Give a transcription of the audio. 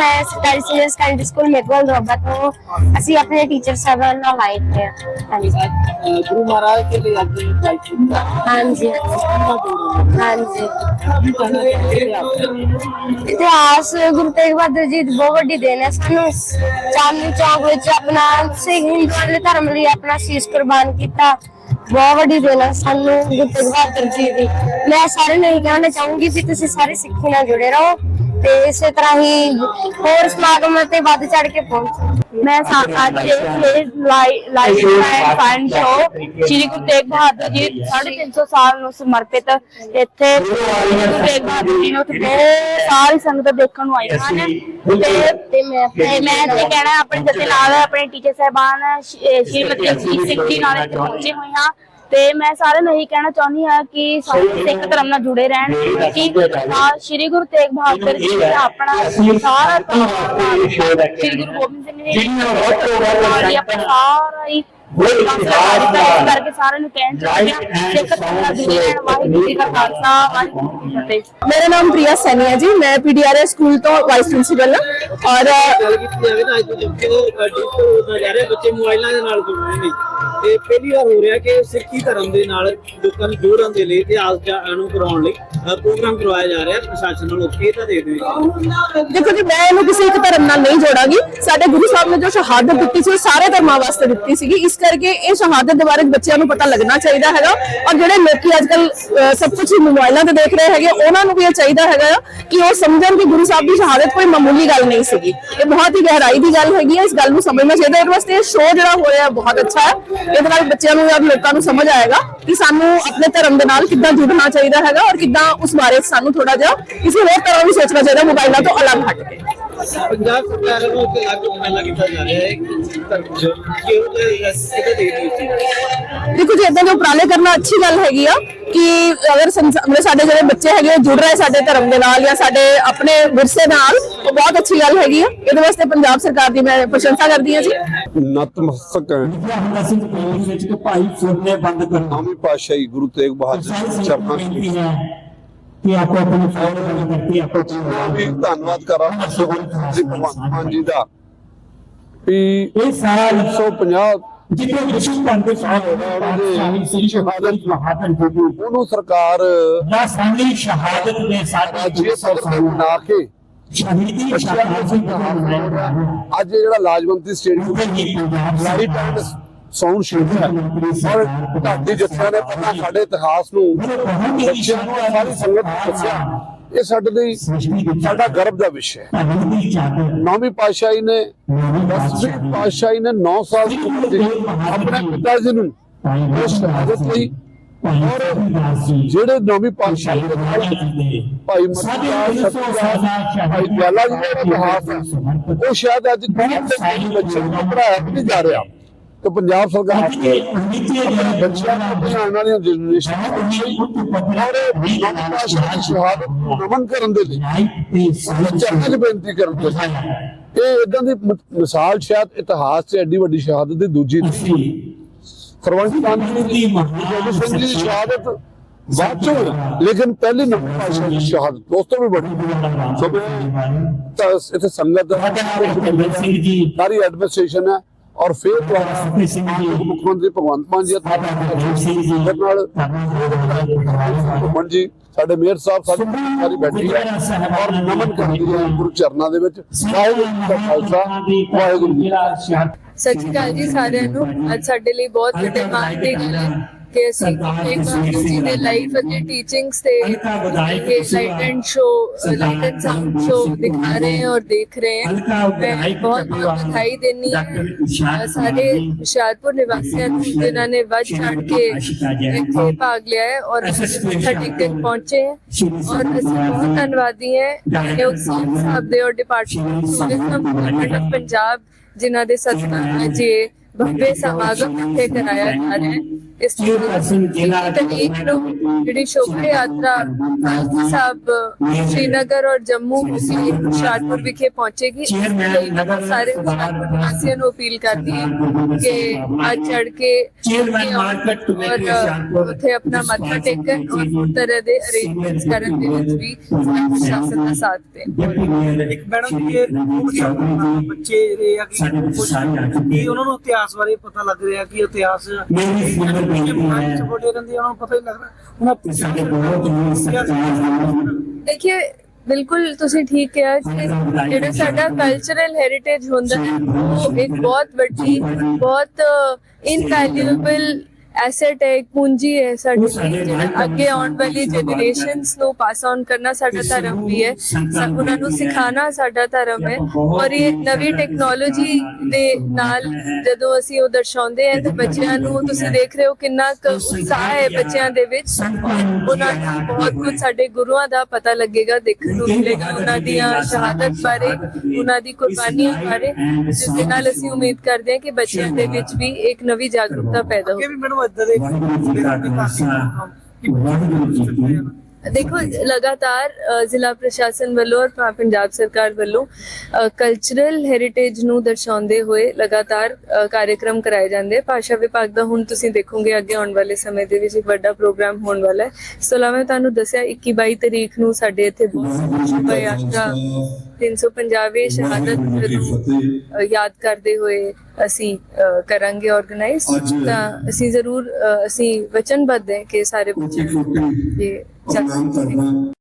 Sir ਮੈਂ ਸਰਕਾਰੀ senior secondary school ਮੇਗਵਾਲ ਰੋਬਾ ਤੋਂ ਅਸੀਂ ਆਪਣੇ ਟੀਚਰ ਸਾਹਿਬਾਨ ਨਾਲ ਆਏ ਹੋਏ ਹਾਂ ਹਾਂਜੀ ਅਹ ਗੁਰੂ ਮਹਾਰਾਜ के लिए आज बाइक ਕੀਤਾ ਹਾਂਜੀ ਹਾਂਜੀ ਕੀ ਕਹਿਣਾ ਚਾਹੁੰਦੇ ਆਪ ਇਤਿਹਾਸ ਗੁਰੂ ਤੇਗ ਬਹਾਦਰ ਜੀ ਦੀ ਬਹੁਤ ਵੱਡੀ ਦੇਣ ਹੈ ਸਾਨੂੰ ਚਾਂਦਨੀ ਚੌਕ ਵਿੱਚ ਆਪਣਾ ਸਿੱਖ ਹਿੰਦੂਆਂ ਦੇ ਧਰਮ ਲਈ ਆਪਣਾ ਸੀਸ ਕੁਰਬਾਨ ਕੀਤਾ ਬਹੁਤ ਵੱਡੀ ਦੇਣ ਹੈ ਸਾਨੂੰ ਗੁਰੂ ਤੇਗ ਬਹਾਦਰ ਜੀ ਦੀ ਮੈਂ ਸਾਰੇ ਨੂੰ ਇਹ ਕਹਿਣਾ ਚਾਹੂੰਗੀ ਕਿ ਤੁਸੀਂ ਸਾਰੇ ਸਿੱਖੀ ਨਾਲ ਜੁੜੇ ਰਹੋ ਤੇ ਇਸੇ ਤਰ੍ਹਾਂ ਹੀ ਹੋਰ ਸਮਾਗਮਾਂ ਤੇ ਵੱਧ ਚੜ ਕੇ ਪਹੁੰਚੋ। ਮੈਂ ਅੱਜ ਇਹ live and fun show Shri Guru Tegh Bahadur ji 350 ਸਾਲ ਨੂੰ ਸਮਰਪਿਤ ਇੱਥੇ। ਗੁਰੂ ਤੇਗ ਬਹਾਦਰ ਜੀ ਨੂੰ ਉੱਥੇ ਬਹੁਤ ਸਾਰੀ ਸੰਗਤ ਦੇਖਣ ਨੂੰ ਆਈ ਹਨ ਤੇ ਤੇ ਮੈਂ ਤੇ ਕਹਿਣਾ ਆਪਣੇ ਜਥੇ ਨਾਲ ਆਪਣੇ ਟੀਚਰ ਸਾਹਿਬਾਨ ਸ਼੍ਰੀਮਤੀ ਸਿੰਘ ਜੀ ਨਾਲ ਇੱਥੇ ਪਹੁੰਚੇ ਹੋਏ ਹਾਂ। ਤੇ ਮੈਂ ਸਾਰਿਆਂ ਨੂੰ ਇਹੀ ਕਹਿਣਾ ਚਾਹੁੰਦੀ ਹਾਂ ਕਿ ਸਾਰੇ ਸਿੱਖ ਧਰਮ ਨਾਲ ਜੁੜੇ ਰਹਿਣ ਕਿ ਹਾਂ। ਸ਼੍ਰੀ ਗੁਰੂ ਤੇਗ ਬਹਾਦਰ ਜੀ ਨੇ ਆਪਣਾ ਸਾਰਾ ਧਰਮ ਸ਼੍ਰੀ ਗੁਰੂ ਗੋਬਿੰਦ ਸਿੰਘ ਜੀ ਨੇ ਆਪਣਾ ਸਾਰਾ ਹੀ ਇਸ ਕਰਕੇ ਸਾਰਿਆਂ ਨੂੰ ਕਹਿਣ ਚਾਹੁੰਦੀ ਹਾਂ। ਸਿੱਖ ਧਰਮ ਨਾਲ ਜੁੜੇ ਰਹਿਣ ਵਾਹਿਗੁਰੂ ਜੀ ਕਾ ਖਾਲਸਾ ਵਾਹਿਗੁਰੂ ਜੀ ਕੀ ਫਤਿਹ। ਮੇਰਾ ਨਾਮ ਪ੍ਰਿਆ ਸੈਨੀ ਹੈ ਜੀ ਮੈਂ ਪੀਡੀਆਰਐਸ ਸਕੂਲ ਤੋਂ ਵਾਈਸ ਪ੍ਰਿੰਸੀਪਲ ਹਾਂ। ਔਰ ਗੱਲ ਕੀਤੀ ਜਾਵੇ ਤਾਂ ਅੱਜ ਤੋਂ ਜਦੋਂ ਡਿਜੀਟਲ ਹੁੰਦਾ ਜਾ ਰਿਹਾ ਬੱਚੇ ਮੋਬਾਈਲਾਂ ਦੇ ਨਾਲ ਜੁੜ ਨੇ। ਤੇ ਪਹਿਲੀ ਵਾਰ ਹੋ ਰਿਹਾ ਕਿ ਸਿੱਖੀ ਧਰਮ ਦੇ ਨਾਲ ਲੋਕਾਂ ਨੂੰ ਜੋੜਨ ਦੇ ਲਈ ਇਤਿਹਾਸ ਜਾਣੂ ਕਰਾਉਣ ਲਈ ਪ੍ਰੋਗਰਾਮ ਕਰਵਾਇਆ ਜਾ ਰਿਹਾ ਪ੍ਰਸ਼ਾਸਨ ਵੱਲੋਂ ਇਹ ਤਾਂ ਦੇਖਦੇ ਹੋ ਦੇਖੋ ਜੀ, ਮੈਂ ਇਹਨੂੰ ਕਿਸੇ ਇੱਕ ਧਰਮ ਨਾਲ ਨਹੀਂ ਜੋੜਾਂਗੀ। ਸਾਡੇ ਗੁਰੂ ਸਾਹਿਬ ਨੇ ਜੋ ਸ਼ਹਾਦਤ ਦਿੱਤੀ ਸੀ, ਉਹ ਸਾਰੇ ਧਰਮਾਂ ਵਾਸਤੇ ਦਿੱਤੀ ਸੀਗੀ। ਇਸ ਕਰਕੇ ਇਹ ਸ਼ਹਾਦਤ ਦੇ ਬਾਰੇ ਬੱਚਿਆਂ ਨੂੰ ਪਤਾ ਲੱਗਣਾ ਚਾਹੀਦਾ ਹੈਗਾ। ਔਰ ਜਿਹੜੇ ਲੋਕੀ ਅੱਜਕੱਲ ਸਭ ਕੁਝ ਮੋਬਾਈਲਾਂ ਤੇ ਦੇਖ ਰਹੇ ਹੈਗੇ, ਉਹਨਾਂ ਨੂੰ ਵੀ ਇਹ ਚਾਹੀਦਾ ਹੈਗਾ ਕਿ ਉਹ ਸਮਝਣ ਕਿ ਗੁਰੂ ਸਾਹਿਬ ਦੀ ਸ਼ਹਾਦਤ ਕੋਈ ਮਾਮੂਲੀ ਗੱਲ ਨਹੀਂ ਸੀਗੀ। ਇਹ ਬਹੁਤ ਹੀ ਗਹਿਰਾਈ ਦੀ ਗੱਲ ਹੈਗੀ ਹੈ। ਇਸ ਗੱਲ ਨੂੰ ਸਮਝਣਾ ਚਾਹੀਦਾ। ਇਹਦੇ ਵਾਸਤੇ ਇਹ ਸ਼ੋਅ ਜਿਹੜਾ ਹੋ ਰਿਹਾ ਬਹੁਤ ਅੱਛਾ ਹੈ। ਇਹਦੇ ਨਾਲ ਬੱਚਿਆਂ ਨੂੰ ਔਰ ਲੋਕਾਂ ਨੂੰ ਸਮਝ ਆਏਗਾ ਕਿ ਸਾਨੂੰ ਆਪਣੇ ਧਰਮ ਦੇ ਨਾਲ ਕਿੱਦਾਂ ਜੁੜਨਾ ਚਾਹੀਦਾ ਹੈਗਾ ਔਰ ਕਿੱਦਾਂ ਉਸ ਬਾਰੇ ਸਾਨੂੰ ਥੋੜਾ ਜਿਹਾ ਕਿਸੇ ਹੋਰ ਤਰ੍ਹਾਂ ਵੀ ਸੋਚਣਾ ਚਾਹੀਦਾ ਮੋਬਾਈਲਾਂ ਤੋਂ ਅਲੱਗ ਹਟ ਕੇ। ਪੰਜਾਬ ਸਰਕਾਰ ਵੱਲੋਂ ਇੱਕ ਅਲੱਗ ਉਪਰਾਲਾ ਕੀਤਾ ਜਾ ਰਿਹਾ ਹੈ ਕਿ ਕਿਉਂ ਕਿਤੇ ਦੇਖਦੇ ਹੋ ਤੁਸੀਂ ਦੇਖੋ ਜੀ ਇਦਾਂ ਦੇ ਉਪਰਾਲੇ ਕਰਨਾ ਅੱਛੀ ਗੱਲ ਹੈਗੀ ਆ ਕਿ ਅਗਰ ਸਾਡੇ ਜਿਹੜੇ ਬੱਚੇ ਹੈਗੇ ਉਹ ਜੁੜ ਰਹੇ ਸਾਡੇ ਧਰਮ ਦੇ ਨਾਲ ਜਾਂ ਸਾਡੇ ਆਪਣੇ ਵਿਰਸੇ ਨਾਲ ਉਹ ਬਹੁਤ ਅੱਛੀ ਗੱਲ ਹੈਗੀ ਆ। ਇਹਦੇ ਵਾਸਤੇ ਪੰਜਾਬ ਸਰਕਾਰ ਦੀ ਮੈਂ ਪ੍ਰਸ਼ੰਸਾ ਕਰਦੀ ਹਾਂ ਜੀ। ਨਤਮਸਤਕ ਹੈ। ਵਿੱਚ ਕਿ ਭਾਈ ਬੰਦ ਨਾਮੀ ਪਾਤਸ਼ਾਹੀ ਗੁਰੂ ਤੇਗ ਬਹਾਦਰ ਚਰਨਾਂ ਨੂੰ ਹੈ ਕਿ ਆਪੋ ਆਪਣੇ ਫੋਨ ਬੰਦ ਕਰਕੇ ਆਪੋ ਮੈਂ ਵੀ ਧੰਨਵਾਦ ਕਰਾਂ ਮਾਨ ਜੀ ਦਾ। ਵੀ ਇਹ ਸਾਰਾ 150 ਜਿੱਥੇ ਭਰ ਦੇ ਸਾਹਮਣੇ ਸ੍ਰੀ ਸ਼ਹਾਦਤ ਜੀ ਦੀ। ਉਹਨੂੰ ਸਰਕਾਰ ਦਾ ਸਾਹਮਣੇ ਸ਼ਹਾਦਤ ਦੇ ਪੱਧਰ ਤੇ ਬਣਾ ਕੇ ਸ਼ਹੀਦੀ ਸ਼ਹਾਦਤ ਦਾ ਅੱਜ ਜਿਹੜਾ Lajwanti stadium light and sound sheet ਹੈ। ਔਰ ਢਾਡੀ ਜੱਥਿਆਂ ਨੇ ਪਹਿਲਾਂ ਸਾਡੇ ਇਤਿਹਾਸ ਨੂੰ ਬੱਚਿਆਂ ਨੂੰ ਸਾਰੀ ਸੰਗਤ ਨੂੰ ਦੱਸਿਆ। ਇਹ ਸਾਡੇ ਲਈ ਸਾਡਾ ਗਰਵ ਦਾ ਵਿਸ਼ਾ ਹੈ। ਨੌਵੀਂ ਪਾਤਸ਼ਾਹੀ ਨੇ ਦਸਵੀਂ ਪਾਤਸ਼ਾਹੀ ਨੇ 9 ਸਾਲ ਦੀ ਉਮਰ ਦੇ ਆਪਣੇ ਪਿਤਾ ਜੀ ਨੂੰ ਉਹ ਸ਼ਹਾਦਤ ਲਈ ਔਰ ਜਿਹੜੇ ਨੌਵੀਂ ਪਾਤਸ਼ਾਹੀ ਦੇ ਭਾਈ ਮਰਦਾਸ ਸਤਿਦਾਸ ਭਾਈ ਦਿਆਲਾ ਜੀ ਦਾ ਇਤਿਹਾਸ ਉਹ ਸ਼ਾਇਦ ਅੱਜ ਦੁਨੀਆ ਦੇ ਬੱਚੇ ਨੂੰ ਪੜਾਇਆ ਨਹੀਂ ਜਾ ਰਿਹਾ। ਤੇ ਪੰਜਾਬ ਸਰਕਾਰ ਨੇ ਬੱਚਿਆਂ ਨੂੰ ਆਉਣ ਵਾਲੀਆਂ ਜਨਰੇਸ਼ਨ ਔਰ ਪਾਤਸ਼ਾਹੀ ਦੀ ਸ਼ਹਾਦਤ ਨੂੰ ਨਮਨ ਕਰਨ ਦੇ ਲਈ। ਚਰਨਾਂ 'ਚ ਬੇਨਤੀ ਕਰਨ ਦੇ ਇਹ ਇਦਾਂ ਦੀ ਮਿਸਾਲ ਸ਼ਾਇਦ ਇਤਿਹਾਸ 'ਚ ਐਡੀ ਵੱਡੀ ਸ਼ਹਾਦਤ ਦੀ ਦੂਜੀ ਨਹੀਂ ਸਰਵੰਤ ਗਾਂਧੀ ਦੀ ਗੋਬਿੰਦ ਸਿੰਘ ਜੀ ਦੀ ਸ਼ਹਾਦਤ ਬਾਅਦ ਚੋਂ ਹੋਈ, ਲੇਕਿਨ ਪਹਿਲੀ ਨੰਬਰ ਪਾਤਸ਼ਾਹ ਦੀ ਸ਼ਹਾਦਤ ਉਸ ਤੋਂ ਵੀ ਵੱਡੀ ਸੋ ਮੈਂ ਤਾਂ ਇੱਥੇ ਸੰਗਤ ਸਾਰੀ ਐਡਮਿਨਿਸਟ੍ਰੇਸ਼ਨ ਹੈ ਔਰ ਫਿਰ ਤੁਹਾਡਾ ਮੁੱਖ ਮੰਤਰੀ ਭਗਵੰਤ ਮਾਨ ਜੀ ਦਾ ਨਾਲ ਘੁੰਮਣ ਜੀ ਸਾਡੇ ਮੇਅਰ ਸਾਹਿਬ ਸਾਡੀ ਸਾਰੀ ਬੈਠੀ ਹੈ ਔਰ ਨਮਨ ਕਰਦੀ ਹੈ ਗੁਰੂ ਚਰਨਾਂ ਦੇ ਵਿੱਚ ਵਾਹਿਗੁਰੂ ਜੀ ਦਾ ਖਾਲਸਾ ਵਾਹਿਗੁਰੂ ਜੀ ਕੀ ਫਤਿਹ। ਸਤਿ ਸ਼੍ਰੀ ਅਕਾਲ ਜੀ ਸਾਰਿਆਂ ਨੂੰ। ਅੱਜ ਸਾਡੇ ਲਈ ਬਹੁਤ ਵੱਡੇ ਮਾਣ ਦੀ ਗੱਲ ਹੈ ਕਿ ਅਸੀਂ ਇੱਕ ਗੁਰੂ ਜੀ ਦੇ ਲਾਈਫ ਅਤੇ ਟੀਚਿੰਗਸ ਤੇ ਇਹ light and show light and sound show ਦਿਖਾ ਰਹੇ ਹਾਂ ਔਰ ਦੇਖ ਰਹੇ ਹਾਂ। ਮੈਂ ਬਹੁਤ ਬਧਾਈ ਦੇਣੀ ਹੈ। ਸਾਡੇ ਹੁਸ਼ਿਆਰਪੁਰ ਨਿਵਾਸੀਆਂ ਨੂੰ ਜਿਨ੍ਹਾਂ ਨੇ ਵੱਧ ਛੱਡ ਕੇ ਇੱਥੇ ਭਾਗ ਲਿਆ ਹੈ ਔਰ ਸਾਡੀ ਤੱਕ ਪਹੁੰਚੇ ਹੈ। ਔਰ ਅਸੀਂ ਬਹੁਤ ਧੰਨਵਾਦੀ ਹੈ। ਨਿਯੋਗ ਸਾਹਿਬ ਦੇ ਔਰ department tourism government of Punjab ਜਿਨ੍ਹਾਂ ਦੇ ਸਦਕਾ ਅੱਜ ਇੱਥੇ ਕਰਾਇਆ ਜਾ ਰਿਹਾ ਹੈ ਇਸ ਤਰੀਕ ਨੂੰ। ਜਿਹੜੀ ਸ਼ੋਭਾ ਯਾਤਰਾ ਕਾਲਸੀ ਸਾਹਿਬ ਸ਼੍ਰੀਨਗਰ ਔਰ ਜੰਮੂ ਵਿਖੇ ਹੁਸ਼ਿਆਰਪੁਰ ਵਿਖੇ ਪਹੁੰਚੇਗੀ ਸਾਰੇ ਨਿਵਾਸੀਆਂ ਨੂੰ ਅਪੀਲ ਕਰਦੀ ਹਾਂ ਕਿ ਅੱਜ ਚੜ ਕੇ ਉੱਥੇ ਆਪਣਾ ਮੱਥਾ ਟੇਕਣ ਔਰ ਤਰ੍ਹਾਂ ਦੇ ਅਰੇਂਜਮੈਂਟਸ ਕਰਨ ਦੇ ਵਿੱਚ ਵੀ ਪ੍ਰਸ਼ਾਸਨ ਦਾ ਸਾਥ ਇੱਕ ਮੈਡਮ ਜੀ ਬੱਚੇ ਜਿਹੜੇ ਆ ਕਿ ਆ ਉਹਨਾਂ ਨੂੰ ਇਤਿਹਾਸ ਬਾਰੇ ਪਤਾ ਲੱਗ ਰਿਹਾ ਕਿ ਇਤਿਹਾਸ ਮੇਰੀ ਸਿੰਗਲ ਬੇਨਤੀ ਹੈ ਛੋਟੇ ਰਹਿੰਦੇ ਉਹਨਾਂ ਨੂੰ ਪਤਾ ਹੀ ਲੱਗਦਾ। ਉਹਨਾਂ ਕਿ ਸਾਡੇ ਬਹੁਤ ਹੀ ਸਤਿਕਾਰ ਨਾਲ ਦੇਖਿਏ ਬਿਲਕੁਲ ਤੁਸੀਂ ਠੀਕ ਕਿਹਾ ਕਿ ਜਿਹੜਾ ਸਾਡਾ ਕਲਚਰਲ ਹੈਰੀਟੇਜ ਹੁੰਦਾ ਹੈ ਉਹ ਇੱਕ ਬਹੁਤ ਵੱਡੀ ਬਹੁਤ ਇਨਵੈਲਿਊਏਬਲ ਐਸੈਟ ਹੈ ਪੂੰਜੀ ਹੈ ਸਾਡੀ ਅੱਗੇ ਆਉਣ ਵਾਲੀ ਜਨਰੇਸ਼ਨਸ ਨੂੰ ਪਾਸ ਆਨ ਕਰਨਾ ਸਾਡਾ ਧਰਮ ਵੀ ਹੈ। ਉਹਨਾਂ ਨੂੰ ਸਿਖਾਣਾ ਸਾਡਾ ਧਰਮ ਹੈ। ਔਰ ਇਹ ਨਵੀਂ ਟੈਕਨੋਲੋਜੀ ਦੇ ਨਾਲ ਜਦੋਂ ਅਸੀਂ ਉਹ ਦਰਸਾਉਂਦੇ ਹਾਂ ਤਾਂ ਬੱਚਿਆਂ ਨੂੰ ਤੁਸੀਂ ਦੇਖ ਰਹੇ ਹੋ ਕਿੰਨਾ ਉਤਸ਼ਾਹ ਹੈ ਬੱਚਿਆਂ ਦੇ ਵਿੱਚ। ਉਹਨਾਂ ਨੂੰ ਬਹੁਤ ਕੁਝ ਸਾਡੇ ਗੁਰੂਆਂ ਦਾ ਪਤਾ ਲੱਗੇਗਾ ਦੇਖਣ ਨੂੰ ਮਿਲੇਗਾ ਉਹਨਾਂ ਦੀਆਂ ਸ਼ਹਾਦਤ ਬਾਰੇ ਉਹਨਾਂ ਦੀ ਕੁਰਬਾਨੀਆਂ ਬਾਰੇ ਜਿਸ ਦੇ ਨਾਲ ਅਸੀਂ ਉਮੀਦ ਕਰਦੇ ਹਾਂ ਕਿ ਬੱਚਿਆਂ ਦੇ ਵਿੱਚ ਵੀ ਇੱਕ ਨਵੀਂ ਜਾਗਰੂਕਤਾ ਪੈਦਾ ਹੋਵੇ। ਇਦਾਂ ਦੇ ਵਾਹਿਗੁਰੂ ਜੀ ਦਾ ਖਾਲਸਾ ਵਾਹਿਗੁਰੂ ਜੀ ਕੀ ਦੇਖੋ ਲਗਾਤਾਰ ਜ਼ਿਲ੍ਹਾ ਪ੍ਰਸ਼ਾਸਨ ਵੱਲੋਂ ਔਰ ਪੰਜਾਬ ਸਰਕਾਰ ਵੱਲੋਂ ਕਲਚਰਲ ਹੈਰੀਟੇਜ ਨੂੰ ਦਰਸਾਉਂਦੇ ਹੋਏ ਲਗਾਤਾਰ ਕਾਰਜਕ੍ਰਮ ਕਰਾਏ ਜਾਂਦੇ। ਭਾਸ਼ਾ ਵਿਭਾਗ ਦਾ ਹੁਣ ਤੁਸੀਂ ਦੇਖੋਗੇ ਅੱਗੇ ਆਉਣ ਵਾਲੇ ਸਮੇਂ ਦੇ ਵਿੱਚ ਇੱਕ ਵੱਡਾ ਪ੍ਰੋਗਰਾਮ ਹੋਣ ਵਾਲਾ ਹੈ। ਇਲਾਵਾ ਮੈਂ ਤੁਹਾਨੂੰ ਦੱਸਿਆ 21 22 ਤਰੀਕ ਨੂੰ ਸਾਡੇ ਇੱਥੇ ਬਹੁਤ ਯਾਤਰਾ 350ਵੇਂ ਸ਼ਹਾਦਤ ਨੂੰ ਯਾਦ ਕਰਦੇ ਹੋਏ ਅਸੀਂ ਕਰਾਂਗੇ ਆਰਗੇਨਾਈਜ਼ ਤਾਂ ਅਸੀਂ ਜ਼ਰੂਰ ਅਸੀਂ ਵਚਨਬੱਧ ਹਾਂ ਕਿ ਸਾਰੇ ਬੱਚਿਆਂ ਨੂੰ ਇਹ ਚੱਲ।